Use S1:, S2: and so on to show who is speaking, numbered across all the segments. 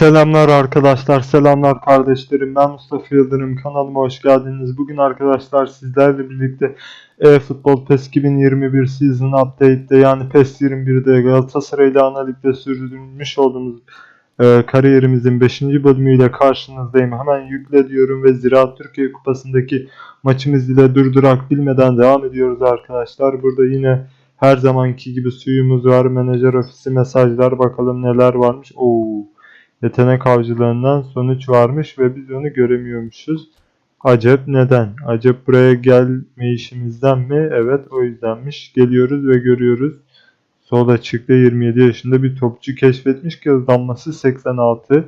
S1: Selamlar arkadaşlar, selamlar kardeşlerim. Ben Mustafa Yıldırım. Kanalıma hoş geldiniz. Bugün arkadaşlar sizlerle birlikte e-futbol PES 2021 Season Update'de yani PES 21'de Galatasaray ile ana ligde sürdürmüş olduğumuz e, kariyerimizin 5. bölümüyle karşınızdayım. Hemen yükle diyorum ve Ziraat Türkiye Kupası'ndaki maçımız ile durdurak bilmeden devam ediyoruz arkadaşlar. Burada yine her zamanki gibi suyumuz var. Menajer ofisi mesajlar bakalım neler varmış. Oo. Yetenek avcılarından sonuç varmış ve biz onu göremiyormuşuz. Acep neden? Acep buraya gelmeyişimizden mi? Evet o yüzdenmiş. Geliyoruz ve görüyoruz. Sol açıkta 27 yaşında bir topçu keşfetmiş ki hızlanması 86.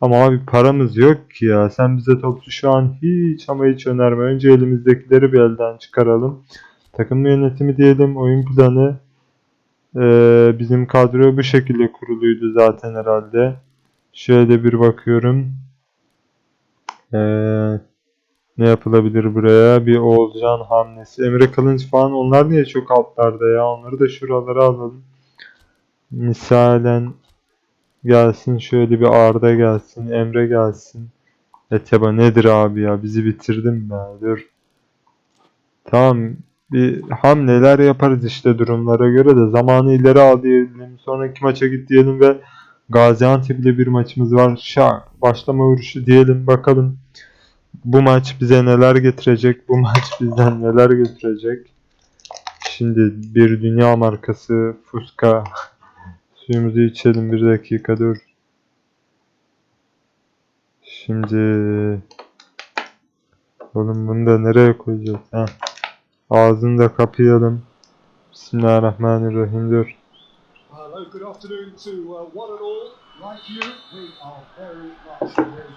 S1: Ama abi paramız yok ki ya. Sen bize topçu şu an hiç ama hiç önerme. Önce elimizdekileri bir elden çıkaralım. Takım yönetimi diyelim. Oyun planı. Ee, bizim kadro bu şekilde kuruluydu zaten herhalde. Şöyle bir bakıyorum. Ee, ne yapılabilir buraya? Bir Oğulcan hamlesi. Emre Kılınç falan onlar niye çok altlarda ya? Onları da şuralara alalım. Misalen gelsin şöyle bir Arda gelsin. Emre gelsin. Eteba nedir abi ya? Bizi bitirdin be. Dur. Tamam. Bir hamleler yaparız işte durumlara göre de. Zamanı ileri al diyelim. Sonraki maça git diyelim ve Gaziantep ile bir maçımız var. Şak başlama vuruşu diyelim bakalım. Bu maç bize neler getirecek? Bu maç bizden neler götürecek? Şimdi bir dünya markası Fuska. Suyumuzu içelim bir dakika dur. Şimdi Oğlum bunu da nereye koyacağız? Heh. Ağzını da kapayalım. Bismillahirrahmanirrahim dur.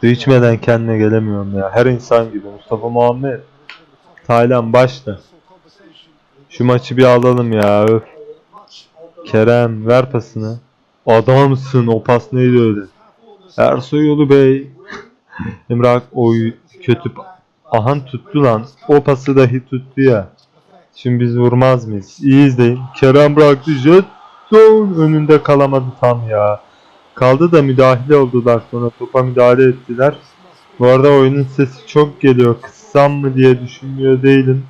S1: Su içmeden kendine gelemiyorum ya. Her insan gibi. Mustafa Muhammed. Taylan başla. Şu maçı bir alalım ya. Öf. Kerem ver pasını. Adamsın. O pas neydi öyle? Ersoy Yolu Bey. Emrah oy kötü. Ahan tuttu lan. O pası dahi tuttu ya. Şimdi biz vurmaz mıyız? İyi izleyin. Kerem bıraktı. Jetson önünde kalamadı tam ya. Kaldı da müdahale oldular sonra topa müdahale ettiler. Bu arada oyunun sesi çok geliyor. Kıssam mı diye düşünmüyor değilim.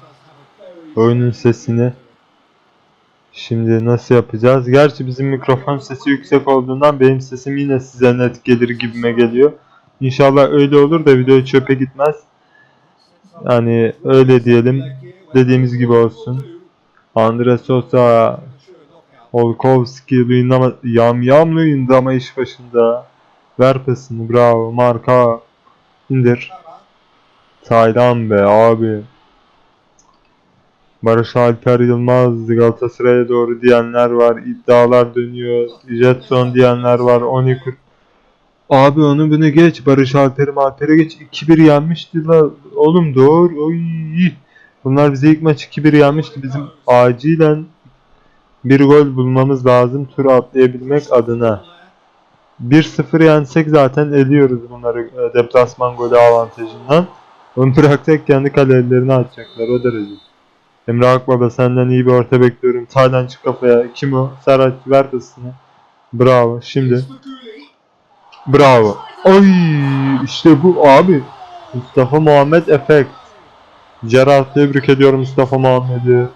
S1: Oyunun sesini. Şimdi nasıl yapacağız? Gerçi bizim mikrofon sesi yüksek olduğundan benim sesim yine size net gelir gibime geliyor. İnşallah öyle olur da video çöpe gitmez. Yani öyle diyelim. Dediğimiz gibi olsun. Andre Sosa, Olkowski Luyendama, Yam Luyendama iş başında. Ver pasını bravo. Marka indir. Taylan be abi. Barış Alper Yılmaz Galatasaray'a doğru diyenler var. iddialar dönüyor. Jetson diyenler var. Onikur. Abi onu bunu geç. Barış Alper'i Alper'e geç. 2-1 yenmişti la. Oğlum doğru. Oy. Bunlar bize ilk maç 2-1 yenmişti. Bizim acilen bir gol bulmamız lazım tur atlayabilmek adına. 1-0 yensek zaten eliyoruz bunları e, deplasman golü avantajından. Onu bırakacak kendi kalelerine atacaklar o derece. Emre Akbaba senden iyi bir orta bekliyorum. Taylan çık kafaya. Kim o? Serhat ver pasını. Bravo. Şimdi. Bravo. Ay işte bu abi. Mustafa Muhammed efekt. Gerard tebrik ediyorum Mustafa Muhammed'i.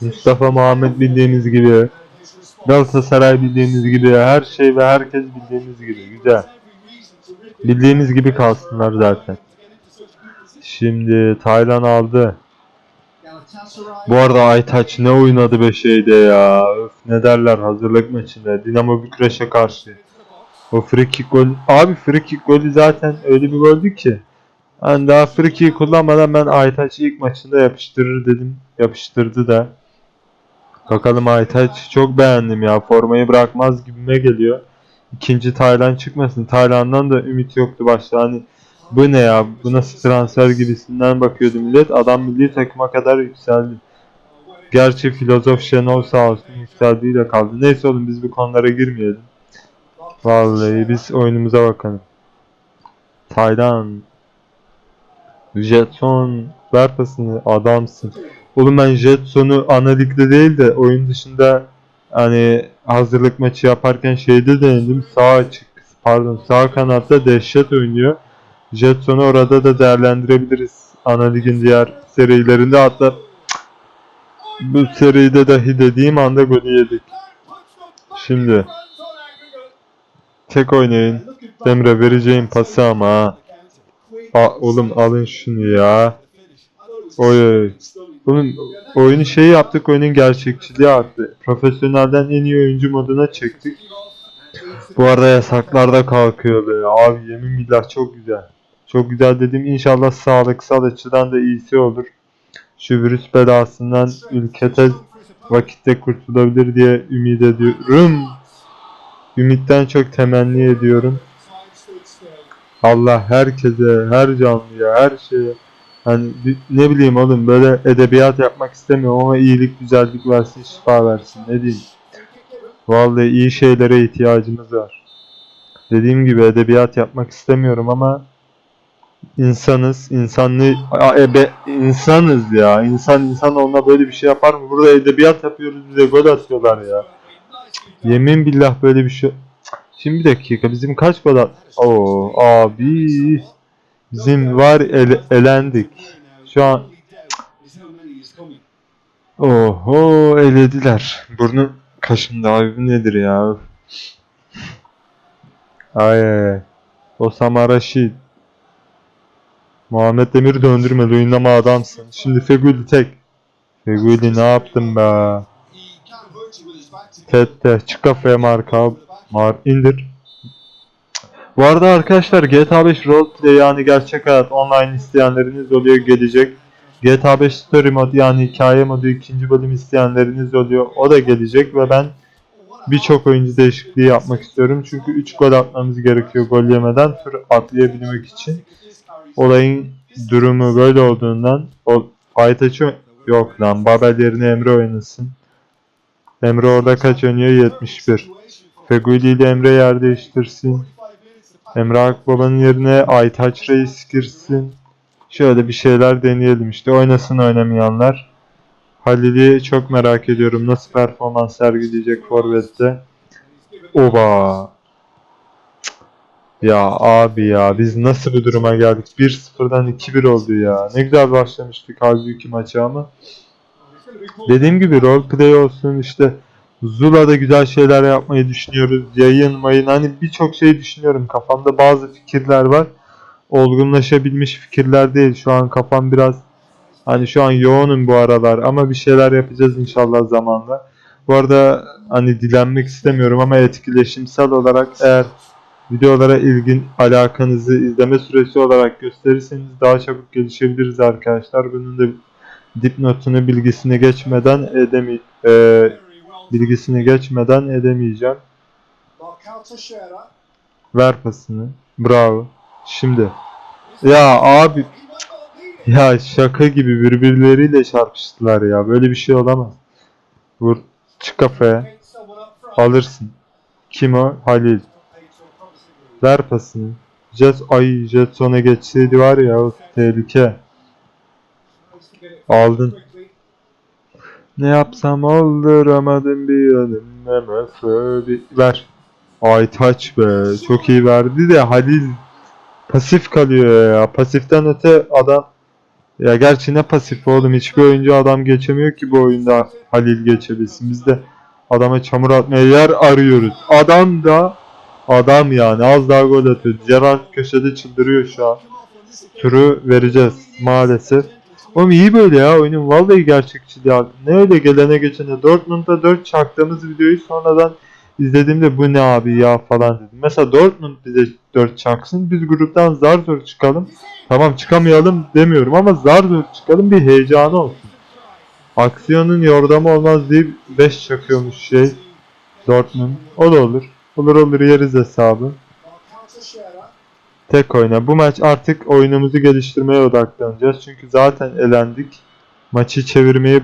S1: Mustafa Muhammed bildiğiniz gibi. Galatasaray bildiğiniz gibi. Her şey ve herkes bildiğiniz gibi. Güzel. Bildiğiniz gibi kalsınlar zaten. Şimdi Taylan aldı. Bu arada Aytaç ne oynadı be şeyde ya. Öf, ne derler hazırlık maçında. Dinamo Bükreş'e karşı. O free kick gol. Abi free kick golü zaten öyle bir goldü ki. Ben daha free kick kullanmadan ben Aytaç'ı ilk maçında yapıştırır dedim. Yapıştırdı da. Bakalım Aytaç çok beğendim ya. Formayı bırakmaz gibime geliyor. İkinci Taylan çıkmasın. Taylan'dan da ümit yoktu başta. Hani bu ne ya? Bu nasıl transfer gibisinden bakıyordu millet. Adam milli takıma kadar yükseldi. Gerçi filozof Şenol sağ olsun yükseldiğiyle kaldı. Neyse oğlum biz bu konulara girmeyelim. Vallahi biz oyunumuza bakalım. Taylan. Jetson ver pasını adamsın. Oğlum ben Jetson'u ana ligde değil de oyun dışında hani hazırlık maçı yaparken şeyde denedim. Sağ açık pardon sağ kanatta dehşet oynuyor. Jetson'u orada da değerlendirebiliriz. Ana ligin diğer serilerinde hatta bu seride dahi dediğim anda golü yedik. Şimdi tek oynayın. Emre vereceğim pası ama ha. Oğlum alın şunu ya. Oy oy. Oğlum oyunu şey yaptık oyunun gerçekçiliği arttı. Profesyonelden en iyi oyuncu moduna çektik. Bu arada yasaklar da. Abi yemin billah çok güzel. Çok güzel dedim inşallah sağlıksal açıdan da iyisi olur. Şu virüs belasından ülke tez vakitte kurtulabilir diye ümit ediyorum. Ümitten çok temenni ediyorum. Allah herkese, her canlıya, her şeye hani ne bileyim oğlum böyle edebiyat yapmak istemiyorum ama iyilik, güzellik versin, şifa versin. Ne diyeyim? Vallahi iyi şeylere ihtiyacımız var. Dediğim gibi edebiyat yapmak istemiyorum ama insanız, insanlı ebe, insanız ya. İnsan insan olma böyle bir şey yapar mı? Burada edebiyat yapıyoruz bize gol atıyorlar ya. Yemin billah böyle bir şey. Şimdi bir dakika bizim kaç gol? Oo abi bizim var ele- elendik. Şu an oho elediler. Burnu kaşındı abi nedir ya? Ay ay. Osama Raşid. Muhammed Demir döndürmedi oynama adamsın. Şimdi Feguli tek. Feguli ne yaptın be? Tette çık kafaya marka. Mar indir. Bu arada arkadaşlar GTA 5 Roleplay yani gerçek hayat online isteyenleriniz oluyor gelecek. GTA 5 Story mod yani hikaye modu ikinci bölüm isteyenleriniz oluyor. O da gelecek ve ben birçok oyuncu değişikliği yapmak istiyorum. Çünkü 3 gol atmamız gerekiyor gol yemeden tur atlayabilmek için. Olayın durumu böyle olduğundan o Aytaç'ı yok lan Babel yerine Emre oynasın. Emre orada kaç oynuyor? 71. Feguli ile Emre yer değiştirsin. Emre Akbaba'nın yerine Aytaç Reis girsin. Şöyle bir şeyler deneyelim işte. Oynasın oynamayanlar. Halil'i çok merak ediyorum. Nasıl performans sergileyecek Forvet'te. Oba. Ya abi ya biz nasıl bu duruma geldik? 1-0'dan 2-1 oldu ya. Ne güzel başlamıştık halbuki maçı ama. Dediğim gibi roleplay olsun işte Zula'da güzel şeyler yapmayı düşünüyoruz. Yayın mayın hani birçok şey düşünüyorum. Kafamda bazı fikirler var. Olgunlaşabilmiş fikirler değil. Şu an kafam biraz hani şu an yoğunum bu aralar ama bir şeyler yapacağız inşallah zamanla. Bu arada hani dilenmek istemiyorum ama etkileşimsel olarak eğer videolara ilgin alakanızı izleme süresi olarak gösterirseniz daha çabuk gelişebiliriz arkadaşlar. Bunun da dipnotunu bilgisini geçmeden edemi e, bilgisini geçmeden edemeyeceğim. Ver pasını. Bravo. Şimdi. Ya abi ya şaka gibi birbirleriyle çarpıştılar ya. Böyle bir şey olamaz. Vur. Çık kafaya. Alırsın. Kim o? Halil. Ver pasını. Jet, ay Jetson'a geçseydi var ya o tehlike. Aldın. Ne yapsam olduramadım bir MFÖ bir ver. Aytaç be çok iyi verdi de Halil pasif kalıyor ya. Pasiften öte adam ya gerçi ne pasif oğlum hiçbir oyuncu adam geçemiyor ki bu oyunda Halil geçebilsin. Biz de adama çamur atmaya yer arıyoruz. Adam da adam yani az daha gol atıyor. Gerard köşede çıldırıyor şu an. Turu vereceğiz maalesef. Oğlum iyi böyle ya oyunun vallahi gerçekçiliği aldı. Ne öyle gelene geçene Dortmund'da 4 çaktığımız videoyu sonradan izlediğimde bu ne abi ya falan dedim. Mesela Dortmund bize 4 çaksın biz gruptan zar zor çıkalım. Tamam çıkamayalım demiyorum ama zar zor çıkalım bir heyecanı olsun. Aksiyonun yordamı olmaz deyip 5 çakıyormuş şey Dortmund. O da olur. Olur olur yeriz hesabı. Tek oyna. Bu maç artık oyunumuzu geliştirmeye odaklanacağız. Çünkü zaten elendik. Maçı çevirmeyi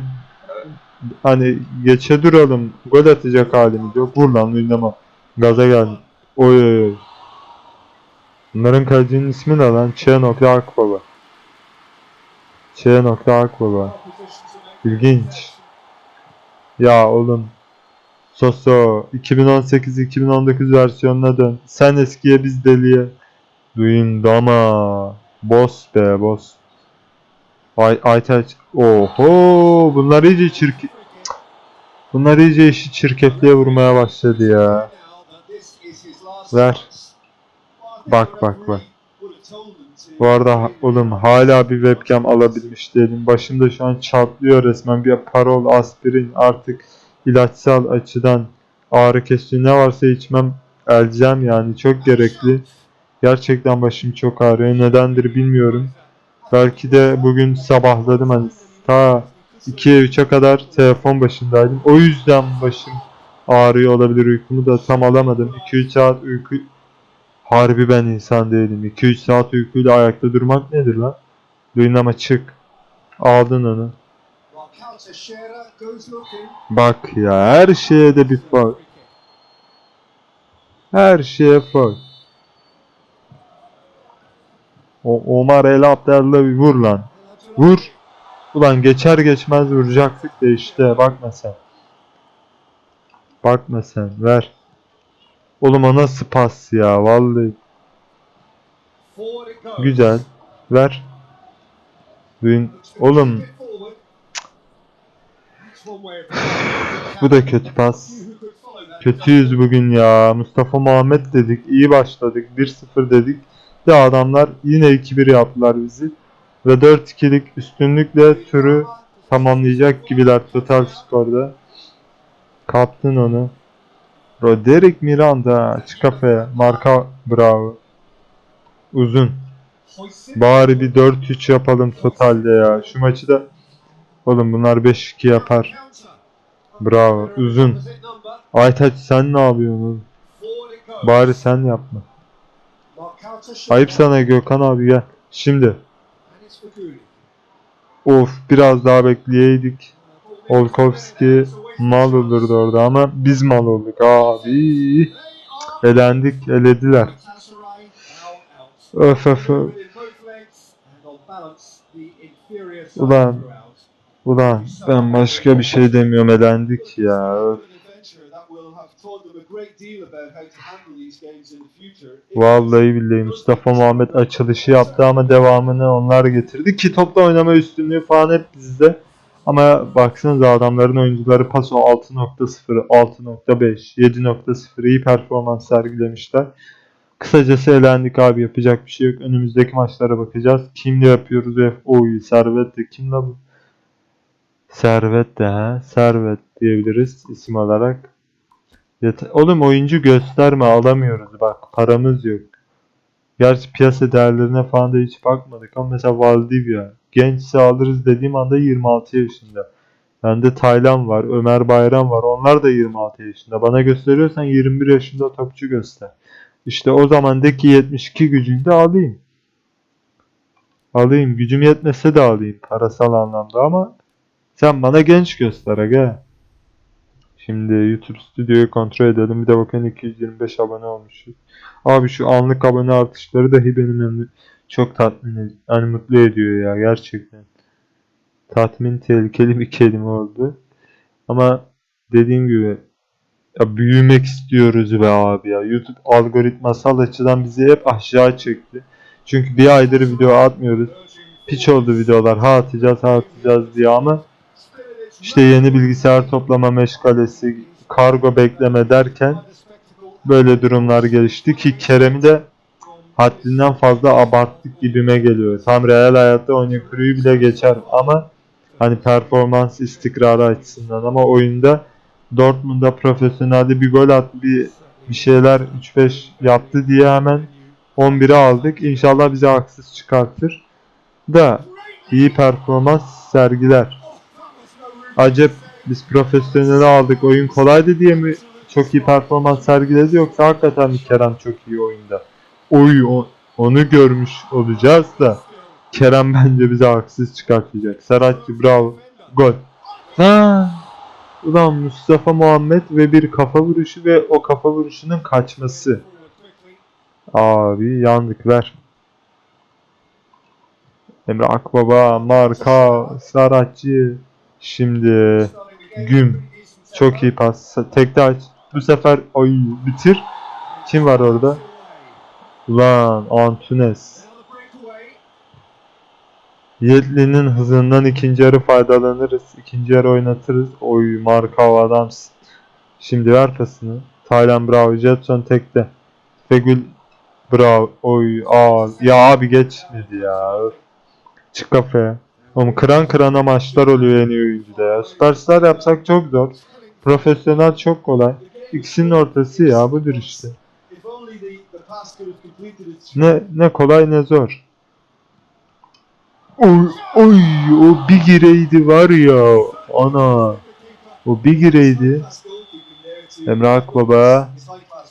S1: hani geçe duralım. Gol atacak halimiz yok. Vur lan oynama. Gaza geldi. Oy oy oy. Bunların kalecinin ismi ne lan? Ç. Akbaba. Ç. Akbaba. İlginç. Ya oğlum. Soso 2018-2019 versiyonuna dön. Sen eskiye biz deliye. Duyundama. Boss be boss. Ay Aytaç. Oho bunlar iyice çirkin. Bunlar iyice işi çirkefliğe vurmaya başladı ya. Ver. Bak, bak, bak. Bu arada oğlum hala bir webcam alabilmiş değilim. Başımda şu an çatlıyor resmen. Bir parol, aspirin artık ilaçsal açıdan ağrı kesici ne varsa içmem elzem yani çok gerekli. Gerçekten başım çok ağrıyor. Nedendir bilmiyorum. Belki de bugün sabahladım hani ta 2'ye 3'e kadar telefon başındaydım. O yüzden başım ağrıyor olabilir. Uykumu da tam alamadım. 2-3 saat uyku Harbi ben insan değilim. 2-3 saat uykuyla ayakta durmak nedir lan? Duyun ama çık. Aldın onu. Bak ya her şeye de bir faul. Her şeye faul. O Omar El Abdallah bir vur lan. Vur. Ulan geçer geçmez vuracaktık da işte bakma sen. Bakma sen ver. Oğlum o nasıl pas ya vallahi. Güzel. Ver. Duyun. Oğlum bu da kötü pas. Kötüyüz bugün ya. Mustafa Muhammed dedik. iyi başladık. 1-0 dedik. De adamlar yine 2-1 yaptılar bizi. Ve 4-2'lik üstünlükle türü tamamlayacak gibiler total skorda. Kaptın onu. Roderick Miranda çık kafaya. Marka bravo. Uzun. Bari bir 4-3 yapalım totalde ya. Şu maçı da Oğlum bunlar 5-2 yapar. Bravo. Uzun. Aytaç sen ne yapıyorsun? Bari sen yapma. Ayıp sana Gökhan abi gel. Şimdi. Of biraz daha bekleyeydik. Olkovski mal olurdu orada ama biz mal olduk abi. Elendik, elediler. Öf öf öf. Ulan. Ulan ben başka bir şey demiyorum elendik ya. Öf. Vallahi billahi Mustafa Muhammed açılışı yaptı ama devamını onlar getirdi ki topla oynama üstünlüğü falan hep bizde. Ama baksanıza adamların oyuncuları paso 6.0, 6.5, 7.0 iyi performans sergilemişler. Kısacası elendik abi yapacak bir şey yok. Önümüzdeki maçlara bakacağız. Kimle yapıyoruz? F Oy, Servet de kimle bu? Servet de ha. Servet diyebiliriz isim olarak. Yet- Oğlum oyuncu gösterme alamıyoruz bak paramız yok. Gerçi piyasa değerlerine falan da hiç bakmadık ama mesela Valdivia gençse alırız dediğim anda 26 yaşında. Bende Taylan var, Ömer Bayram var. Onlar da 26 yaşında. Bana gösteriyorsan 21 yaşında topçu göster. İşte o zamandaki 72 gücünde alayım. Alayım. Gücüm yetmese de alayım parasal anlamda ama sen bana genç göster aga. Şimdi YouTube stüdyoyu kontrol edelim. Bir de bakın 225 abone olmuşuz. Abi şu anlık abone artışları dahi benim çok tatmin. Yani mutlu ediyor ya gerçekten. Tatmin tehlikeli bir kelime oldu. Ama dediğim gibi ya büyümek istiyoruz be abi ya. YouTube algoritmasal açıdan bizi hep aşağı çekti. Çünkü bir aydır video atmıyoruz. Piç oldu videolar. Ha atacağız ha atacağız diye ama işte yeni bilgisayar toplama meşgalesi, kargo bekleme derken böyle durumlar gelişti ki Kerem'i de haddinden fazla abarttık gibime geliyor. Tam real hayatta Onyekuru'yu bile geçer ama hani performans istikrarı açısından ama oyunda Dortmund'da profesyonelde bir gol attı, bir, bir şeyler 3-5 yaptı diye hemen 11'e aldık. İnşallah bizi haksız çıkartır. Da iyi performans sergiler. Acep biz profesyoneli aldık oyun kolaydı diye mi çok iyi performans sergiledi yoksa hakikaten Kerem çok iyi oyunda? Oy onu görmüş olacağız da Kerem bence bize haksız çıkartacak. Serhatçı bravo. Gol. Ha. Ulan Mustafa Muhammed ve bir kafa vuruşu ve o kafa vuruşunun kaçması. Abi yandık ver. Emre Akbaba, Marka, Saratçı. Şimdi Güm. Çok iyi pas. Tekte aç. Bu sefer oy bitir. Kim var orada? Ulan Antunes. Yetli'nin hızından ikinci yarı faydalanırız. İkinci yarı oynatırız. Oy Markov adamsın. Şimdi ver pasını. Taylan Bravo. Jetson tekte. Fegül Bravo. Oy aa. Ya abi geçmedi ya. Öf. Çık kafaya. Oğlum kıran kırana maçlar oluyor en iyi oyuncuda ya. Süperstar yapsak çok zor. Profesyonel çok kolay. İkisinin ortası ya budur işte. Ne ne kolay ne zor. Oy oy o bir gireydi var ya ana. O bir gireydi. Emre Akbaba.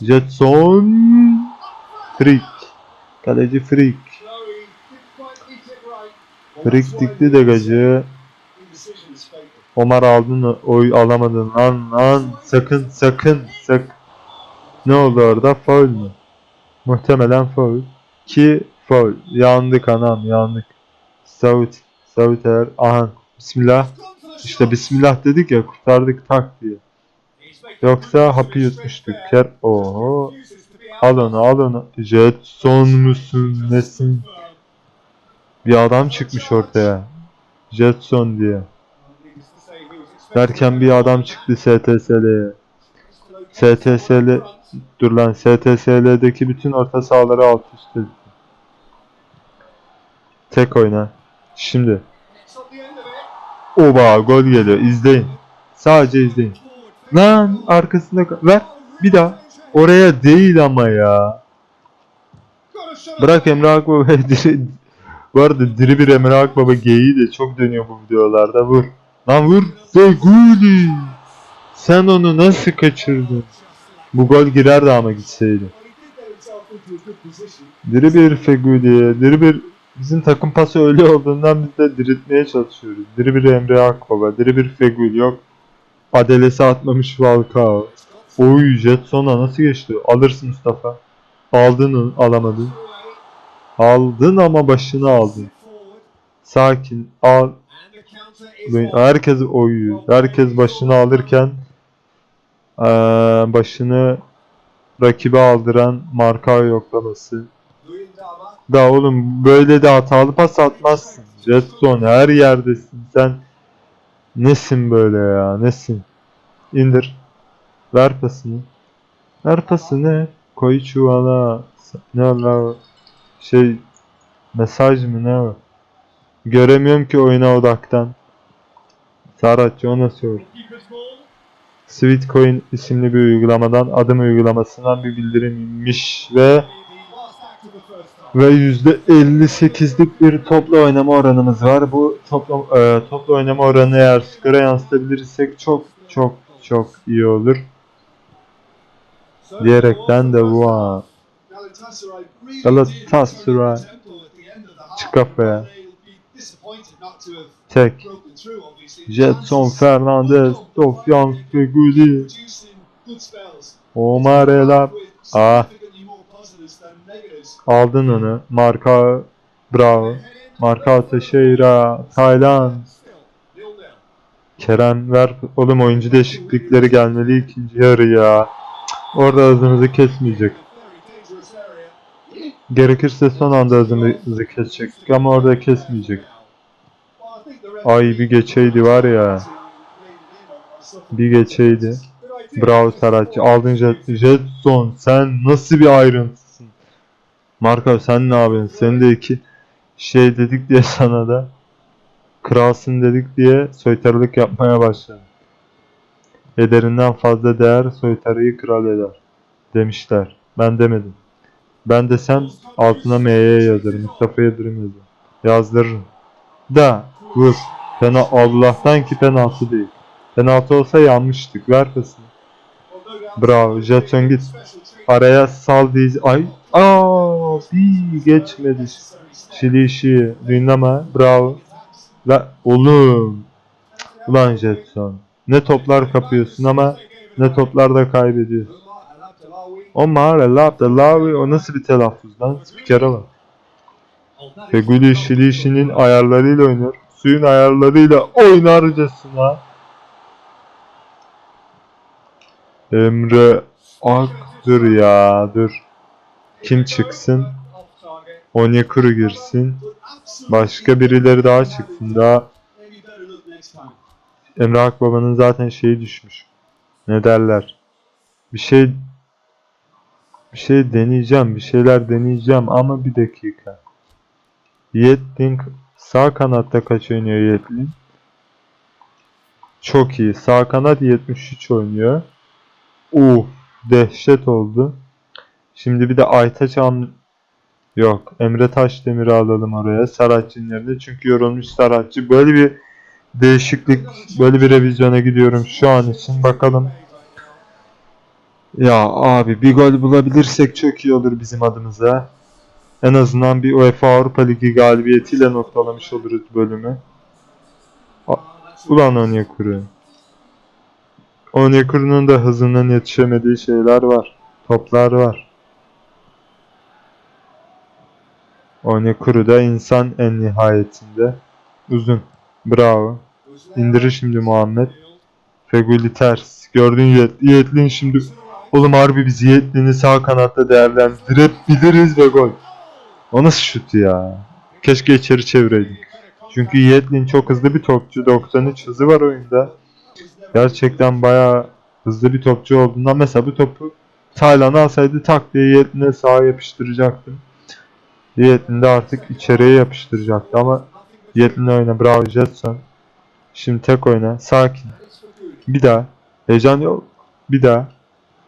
S1: Jetson. Freak. Kaleci Freak. Freak dikti de gacı. Omar aldın? Oy alamadın lan lan. Sakın sakın sak. Ne oldu orada? Foul mü? Muhtemelen foul. Ki foul. Yandık anam yandık. Saut eğer. Aha. Bismillah. İşte Bismillah dedik ya kurtardık tak diye. Yoksa hapı yutmuştuk. Ker. Oho. Al onu al onu. Jetson musun nesin? Bir adam çıkmış ortaya. Jetson diye. Derken bir adam çıktı STSL'ye. STSL dur lan STSL'deki bütün orta sahaları alt üst etti. Tek oyna. Şimdi. Oba gol geliyor. İzleyin. Sadece izleyin. Lan arkasında ka- ver. Bir daha. Oraya değil ama ya. Bırak Emre Akbaba bu arada diri bir Emre Akbaba geyiği de çok dönüyor bu videolarda. Vur. Lan vur. Feguli. Sen onu nasıl kaçırdın? Bu gol girerdi ama gitseydi. Diri bir Feguli. Diri bir bizim takım pası öyle olduğundan biz de diriltmeye çalışıyoruz. Diri bir Emre Akbaba. Diri bir Feguli. Yok. Adelesi atmamış Falcao. Oy Jetson'a nasıl geçti? Alırsın Mustafa. Aldın alamadın. Aldın ama başını aldın. Sakin al. Herkes oyu. Herkes başını alırken başını rakibe aldıran marka yoklaması. Da oğlum böyle de hatalı pas atmazsın. Jetson her yerdesin sen. Nesin böyle ya nesin? İndir. Ver pasını. Ver pasını. Koy çuvala. Ne la şey mesaj mı ne o? Göremiyorum ki oyuna odaktan. Saratçı ona sor. Sweetcoin isimli bir uygulamadan adım uygulamasından bir bildirimmiş ve ve %58'lik bir toplu oynama oranımız var. Bu toplu e, toplu oynama oranı eğer skora yansıtabilirsek çok çok çok iyi olur. Diyerekten de bu an. Galatasaray. Çık kafaya. Tek. Jetson Fernandez, Sofyan Feguli, Omar Elap. Ah aldın onu. Marka bravo. Marka Teixeira, Taylan, Kerem ver oğlum oyuncu değişiklikleri gelmeli ikinci yarı ya. Cık, Orada hızımızı kesmeyecek. Gerekirse son anda hızımızı kesecektik ama orada kesmeyecek. Ay bir geçeydi var ya. Bir geçeydi. Bravo Saratçı. Aldın Jet, Jetson. Sen nasıl bir ayrıntısın? Marco sen ne yapıyorsun? Sen de iki şey dedik diye sana da kralsın dedik diye soytarılık yapmaya başladın. Ederinden fazla değer soytarıyı kral eder. Demişler. Ben demedim. Ben desem altına M'ye yazarım. Mustafa Yıldırım yazarım. Yazdırırım. Da vur. Pena Allah'tan ki penaltı değil. Penaltı olsa yanmıştık. Ver pasını. Bravo. Jetson git. Araya sal diye. Ay. Aa, bir geçmedi. Şilişi. Dinleme. Bravo. Ve oğlum. Ulan Jetson. Ne toplar kapıyorsun ama ne toplar da kaybediyorsun. Omar El Abdelawi o nasıl bir telaffuz lan? Spikere bak. Feguli Şilişi'nin ayarlarıyla oynuyor. suyun ayarlarıyla oynarcasına Emre Ak dur ya dur. Kim çıksın? Onyekuru girsin. Başka birileri daha çıksın daha. Emre Akbaba'nın zaten şeyi düşmüş. Ne derler? Bir şey bir şey deneyeceğim, bir şeyler deneyeceğim ama bir dakika. Yetling sağ kanatta kaç oynuyor Yetling? Çok iyi. Sağ kanat 73 oynuyor. Uf, dehşet oldu. Şimdi bir de Aytaç Am Yok, Emre Taşdemir'i alalım oraya Saratçı'nın yerine. Çünkü yorulmuş Saratçı. Böyle bir değişiklik, böyle bir revizyona gidiyorum şu an için. Bakalım. Ya abi bir gol bulabilirsek çok iyi olur bizim adımıza. En azından bir UEFA Avrupa Ligi galibiyetiyle noktalamış oluruz bölümü. A- Ulan Onyekuru. Onyekuru'nun da hızından yetişemediği şeyler var. Toplar var. Onyekuru da insan en nihayetinde. Uzun. Bravo. İndirir şimdi Muhammed. Feguli ters. Gördün Yet Yetlin'i şimdi. Oğlum harbi biz Yetlin'i sağ kanatta değerlendirebiliriz ve gol. O nasıl şut ya? Keşke içeri çevireydik. Çünkü Yetlin çok hızlı bir topçu. 93 hızı var oyunda. Gerçekten bayağı hızlı bir topçu olduğundan mesela bu topu Taylan alsaydı tak diye Yetlin'e sağa yapıştıracaktım. Yetlin de artık içeriye yapıştıracaktı ama Yetlin oyna. Bravo Jetson. Şimdi tek oyna. Sakin. Bir daha. Heyecan yok. Bir daha.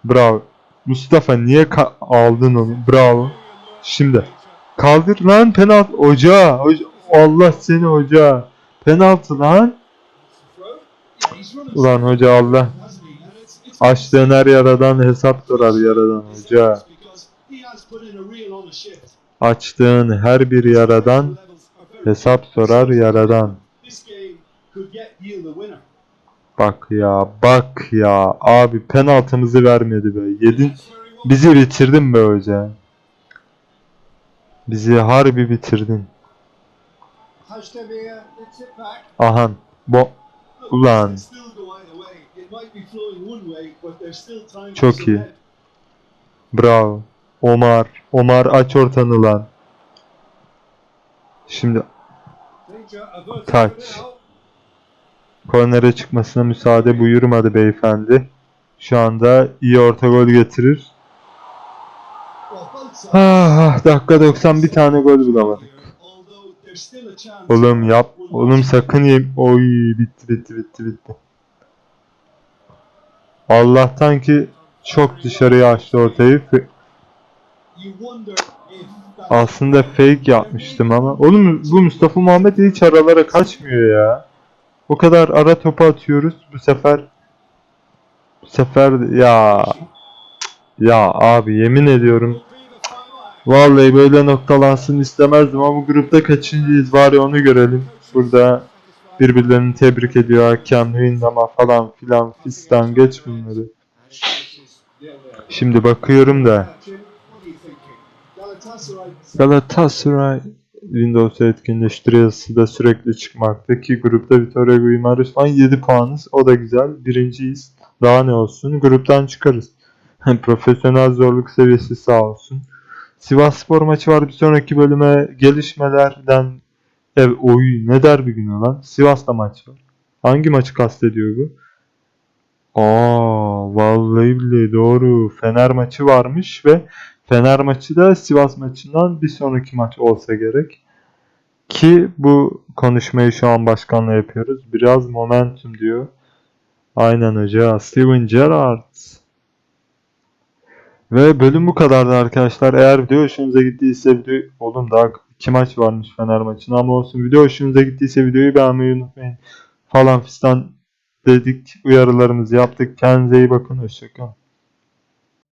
S1: Bravo. Mustafa niye aldın onu? Bravo. Şimdi. Kaldır lan penaltı. Hoca. Allah seni hoca. Penaltı lan. Ulan hoca Allah. Açtığın her yaradan hesap sorar yaradan hoca. Açtığın her bir yaradan hesap sorar yaradan. Bak ya bak ya abi penaltımızı vermedi be. Yedin bizi bitirdin be hoca. Bizi harbi bitirdin. Ahan. Bo Ulan. Çok iyi. Bravo. Omar. Omar aç ortanı lan. Şimdi Kaç. Kornere çıkmasına müsaade buyurmadı beyefendi. Şu anda iyi orta gol getirir. Ah, dakika 90 bir tane gol bulamadık. Oğlum yap. Oğlum sakın yem. Oy bitti bitti bitti bitti. Allah'tan ki çok dışarıya açtı ortayı. Aslında fake yapmıştım ama. Oğlum bu Mustafa Muhammed hiç aralara kaçmıyor ya. O kadar ara topu atıyoruz. Bu sefer bu sefer ya ya abi yemin ediyorum Vallahi böyle noktalansın istemezdim ama bu grupta kaçıncıyız bari onu görelim. Burada birbirlerini tebrik ediyor hakem, Windham'a falan filan fistan geç bunları. Şimdi bakıyorum da Galatasaray Windows'u etkinleştiriyorsa da sürekli çıkmakta ki grupta Vitória Guimarães falan 7 puanız o da güzel birinciyiz. Daha ne olsun gruptan çıkarız. Profesyonel zorluk seviyesi sağ olsun. Sivas Spor maçı var bir sonraki bölüme gelişmelerden ev oy ne der bir gün lan Sivas'ta maç var. Hangi maçı kastediyor bu? Aa vallahi billahi doğru. Fener maçı varmış ve Fener maçı da Sivas maçından bir sonraki maç olsa gerek. Ki bu konuşmayı şu an başkanla yapıyoruz. Biraz momentum diyor. Aynen hoca. Steven Gerrard. Ve bölüm bu kadardı arkadaşlar. Eğer video hoşunuza gittiyse video... Oğlum daha iki maç varmış Fener maçına ama olsun. Video hoşunuza gittiyse videoyu beğenmeyi unutmayın. Falan fistan dedik. Uyarılarımızı yaptık. Kendinize iyi bakın. Hoşçakalın.